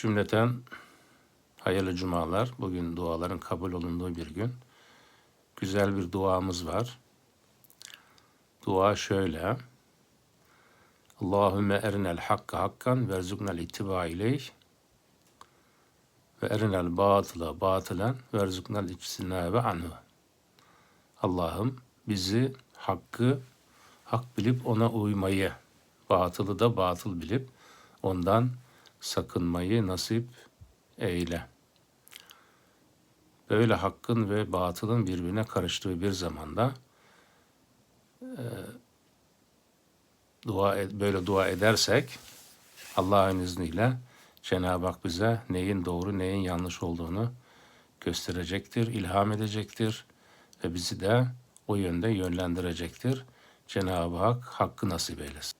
Cümleten hayırlı cumalar. Bugün duaların kabul olunduğu bir gün. Güzel bir duamız var. Dua şöyle. Allahümme erinel hakka hakkan ve erzuknel ittiba ileyh ve erinel batıla batılen ve erzuknel içtinabe anhu. Allah'ım bizi hakkı hak bilip ona uymayı, batılı da batıl bilip ondan sakınmayı nasip eyle. Böyle hakkın ve batılın birbirine karıştığı bir zamanda e, dua ed- böyle dua edersek Allah'ın izniyle Cenab-ı Hak bize neyin doğru neyin yanlış olduğunu gösterecektir, ilham edecektir ve bizi de o yönde yönlendirecektir. Cenab-ı Hak hakkı nasip eylesin.